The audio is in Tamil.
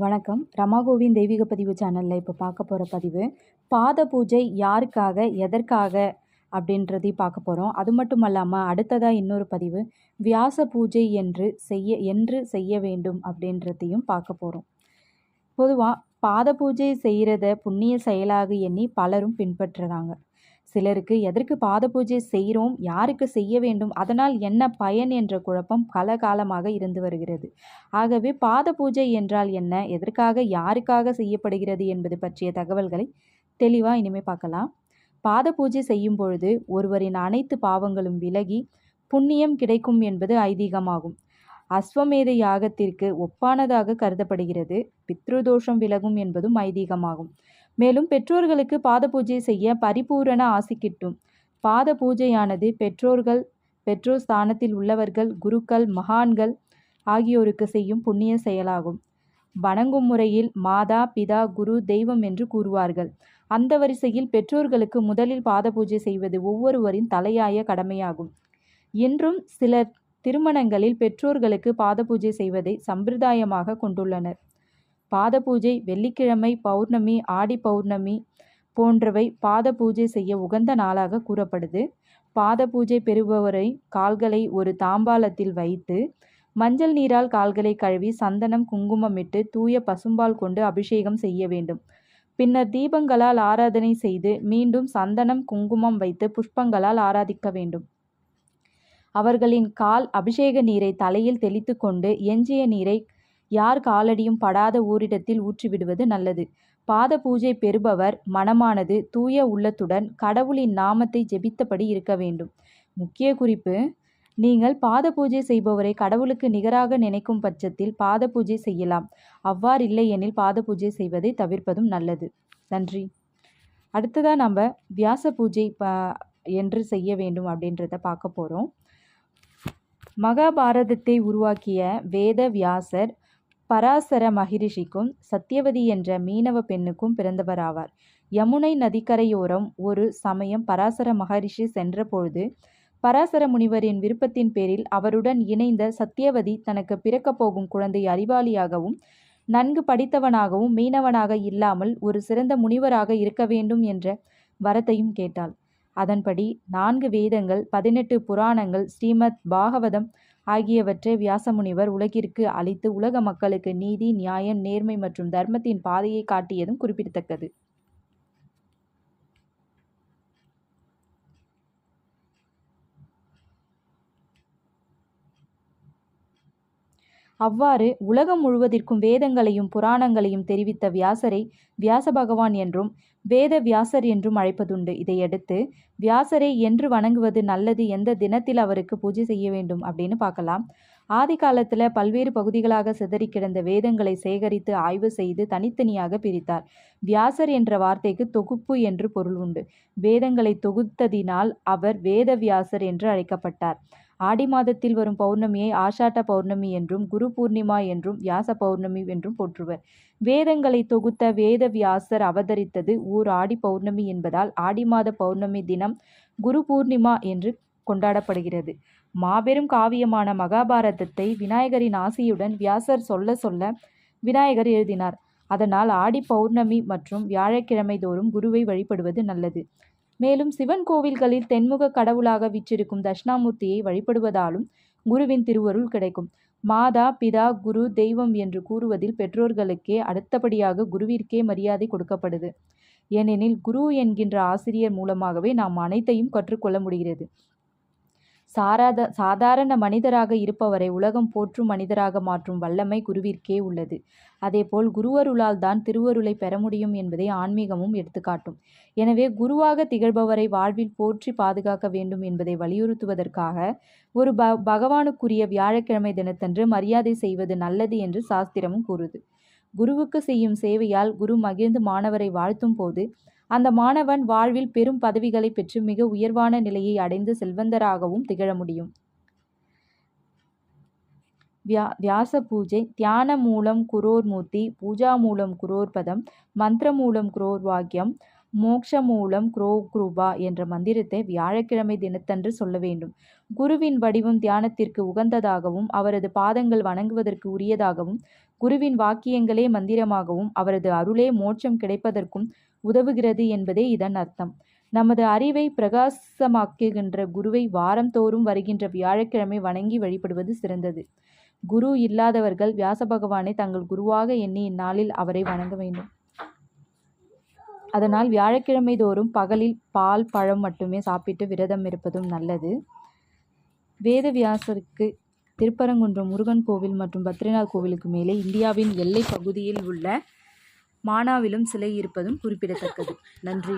வணக்கம். ரமாகோவின் தெய்வீக பதிவு சேனலில் இப்போ பார்க்க போகிற பதிவு பாத பூஜை யாருக்காக எதற்காக அப்படின்றதையும் பார்க்க போகிறோம் அது மட்டும் அல்லாமல் அடுத்ததாக இன்னொரு பதிவு வியாச பூஜை என்று செய்ய என்று செய்ய வேண்டும் அப்படின்றதையும் பார்க்க போகிறோம் பொதுவாக பாத பூஜை செய்கிறத புண்ணிய செயலாக எண்ணி பலரும் பின்பற்றுறாங்க. சிலருக்கு எதற்கு பாத பூஜை செய்கிறோம் யாருக்கு செய்ய வேண்டும்? அதனால் என்ன பயன் என்ற குழப்பம் பல காலமாக இருந்து வருகிறது. ஆகவே பாத பூஜை என்றால் என்ன? எதற்காக யாருக்காக செய்யப்படுகிறது என்பது பற்றிய தகவல்களை தெளிவாக இனிமேல் பார்க்கலாம். பாத பூஜை செய்யும் பொழுது ஒருவரின் அனைத்து பாவங்களும் விலகி புண்ணியம் கிடைக்கும் என்பது ஐதீகமாகும். அஸ்வமேத யாகத்திற்கு ஒப்பானதாக கருதப்படுகிறது. பித்ருதோஷம் விலகும் என்பதும் ஐதீகமாகும். மேலும் பெற்றோர்களுக்கு பாத பூஜை செய்ய பரிபூரண ஆசி கிட்டும். பாத பூஜையானது பெற்றோர்கள் பெற்றோர் ஸ்தானத்தில் உள்ளவர்கள் குருக்கள் மகான்கள் ஆகியோருக்கு செய்யும் புண்ணிய செயலாகும். வணங்கும் முறையில் மாதா பிதா குரு தெய்வம் என்று கூறுவார்கள். அந்த வரிசையில் பெற்றோர்களுக்கு முதலில் பாத பூஜை செய்வது ஒவ்வொருவரின் தலையாய கடமையாகும். இன்றும் சிலர் திருமணங்களில் பெற்றோர்களுக்கு பாத பூஜை செய்வதை சம்பிரதாயமாக கொண்டுள்ளனர். பாத பூஜை வெள்ளிக்கிழமை பௌர்ணமி ஆடி பௌர்ணமி போன்றவை பாத பூஜை செய்ய உகந்த நாளாக கூறப்படுது. பாத பூஜை பெறுபவரை கால்களை ஒரு தாம்பாலத்தில் வைத்து மஞ்சள் நீரால் கால்களை கழுவி சந்தனம் குங்குமமிட்டு தூய பசும்பால் கொண்டு அபிஷேகம் செய்ய வேண்டும். பின்னர் தீபங்களால் ஆராதனை செய்து மீண்டும் சந்தனம் குங்குமம் வைத்து புஷ்பங்களால் ஆராதிக்க வேண்டும். அவர்களின் கால் அபிஷேக நீரை தலையில் தெளித்து கொண்டு எஞ்சிய நீரை யார் காலடியும் படாத ஊரிடத்தில் ஊற்றிவிடுவது நல்லது. பாத பூஜை பெறுபவர் மனமானது தூய உள்ளத்துடன் கடவுளின் நாமத்தை ஜெபித்தபடி இருக்க வேண்டும். முக்கிய குறிப்பு நீங்கள் பாத பூஜை செய்பவரை கடவுளுக்கு நிகராக நினைக்கும் பட்சத்தில் பாத பூஜை செய்யலாம். அவ்வாறில்லை எனில் பாத பூஜை செய்வதை தவிர்ப்பதும் நல்லது. நன்றி. அடுத்ததாக நம்ம வியாச பூஜை என்று செய்ய வேண்டும் அப்படின்றத பார்க்க போகிறோம் மகாபாரதத்தை உருவாக்கிய வேத வியாசர் பராசர மகிரிஷிக்கும் சத்தியவதி என்ற மீனவ பெண்ணுக்கும் பிறந்தவராவார். யமுனை நதிக்கரையோரம் ஒரு சமயம் பராசர மகரிஷி சென்றபொழுது பராசர முனிவரின் விருப்பத்தின் பேரில் அவருடன் இணைந்த சத்தியவதி தனக்கு பிறக்கப் போகும் குழந்தை அறிவாளியாகவும் நன்கு படித்தவனாகவும் மீனவனாக இல்லாமல் ஒரு சிறந்த முனிவராக இருக்க வேண்டும் என்ற வரத்தையும் கேட்டாள். அதன்படி நான்கு வேதங்கள் பதினெட்டு புராணங்கள் ஸ்ரீமத் பாகவதம் ஆகியவற்றை வியாசமுனிவர் உலகிற்கு அளித்து உலக மக்களுக்கு நீதி நியாயம் நேர்மை மற்றும் தர்மத்தின் பாதையை காட்டியதும் குறிப்பிடத்தக்கது. அவ்வாறு உலகம் முழுவதற்கும் வேதங்களையும் புராணங்களையும் தெரிவித்த வியாசரை வியாச பகவான் என்றும் வேத வியாசர் என்றும் அழைப்பதுண்டு. இதையடுத்து வியாசரை என்று வணங்குவது நல்லது எந்த தினத்தில் அவருக்கு பூஜை செய்ய வேண்டும் அப்படின்னு பார்க்கலாம். ஆதி காலத்தில் பல்வேறு பகுதிகளாக சிதறி கிடந்த வேதங்களை சேகரித்து ஆய்வு செய்து தனித்தனியாக பிரித்தார். வியாசர் என்ற வார்த்தைக்கு தொகுப்பு என்று பொருள் உண்டு. வேதங்களை தொகுத்ததினால் அவர் வேத வியாசர் என்று அழைக்கப்பட்டார். ஆடி மாதத்தில் வரும் பௌர்ணமியை ஆஷாட்ட பௌர்ணமி என்றும் குரு பூர்ணிமா என்றும் வியாச பௌர்ணமி என்றும் போற்றுவர். வேதங்களை தொகுத்த வேத வியாசர் அவதரித்தது ஊர் ஆடி பௌர்ணமி என்பதால் ஆடி மாத பௌர்ணமி தினம் குரு பூர்ணிமா என்று கொண்டாடப்படுகிறது. மாபெரும் காவியமான மகாபாரதத்தை விநாயகரின் ஆசியுடன் வியாசர் சொல்ல சொல்ல விநாயகர் எழுதினார். அதனால் ஆடி பௌர்ணமி மற்றும் வியாழக்கிழமை தோறும் குருவை வழிபடுவது நல்லது. மேலும் சிவன் கோவில்களில் தென்முக கடவுளாக வீற்றிருக்கும் தட்சிணாமூர்த்தியை வழிபடுவதாலும் குருவின் திருவருள் கிடைக்கும். மாதா பிதா குரு தெய்வம் என்று கூறுவதில் பெற்றோர்களுக்கே அடுத்தபடியாக குருவிற்கே மரியாதை கொடுக்கப்படுது. ஏனெனில் குரு என்கின்ற ஆசிரியர் மூலமாகவே நாம் அனைத்தையும் கற்றுக்கொள்ள முடிகிறது. சாராத சாதாரண மனிதராக இருப்பவரை உலகம் போற்றும் மனிதராக மாற்றும் வல்லமை குருவிற்கே உள்ளது. அதேபோல் குருவருளால் தான் திருவருளை பெற முடியும் என்பதை ஆன்மீகமும் எடுத்துக்காட்டும். எனவே குருவாக திகழ்பவரை வாழ்வில் போற்றி பாதுகாக்க வேண்டும் என்பதை வலியுறுத்துவதற்காக ஒரு ப பகவானுக்குரிய வியாழக்கிழமை தினத்தன்று மரியாதை செய்வது நல்லது என்று சாஸ்திரமும் கூறுது. குருவுக்கு செய்யும் சேவையால் குரு மகிழ்ந்து மாணவரை வாழ்த்தும் போது அந்த மாணவன் வாழ்வில் பெரும் பதவிகளை பெற்று மிக உயர்வான நிலையை அடைந்து செல்வந்தராகவும் திகழ முடியும். வியா வியாச பூஜை தியான மூலம் குரோர் மூர்த்தி பூஜா மூலம் குரோர் பதம் மந்திர மூலம் குரோர் வாக்கியம் மோக்ஷ மூலம் குரோ குரூபா என்ற மந்திரத்தை வியாழக்கிழமை தினத்தன்று சொல்ல வேண்டும். குருவின் வடிவம் தியானத்திற்கு உகந்ததாகவும் அவரது பாதங்கள் வணங்குவதற்கு உரியதாகவும் குருவின் வாக்கியங்களே மந்திரமாகவும் அவரது அருளே மோட்சம் கிடைப்பதற்கும் உதவுகிறது என்பதே இதன் அர்த்தம். நமது அறிவை பிரகாசமாக்குகின்ற குருவை வாரந்தோறும் வருகின்ற வியாழக்கிழமை வணங்கி வழிபடுவது சிறந்தது. குரு இல்லாதவர்கள் வியாச பகவானை தங்கள் குருவாக எண்ணி இந்நாளில் அவரை வணங்க வேண்டும். அதனால் வியாழக்கிழமை தோறும் பகலில் பால் பழம் மட்டுமே சாப்பிட்டு விரதம் இருப்பதும் நல்லது. வேதவியாசருக்கு திருப்பரங்குன்றம் முருகன் கோவில் மற்றும் பத்ரிநாத் கோவிலுக்கு மேலே இந்தியாவின் எல்லை பகுதியில் உள்ள மானாவிலும் சிலை இருப்பதும் குறிப்பிடத்தக்கது. நன்றி.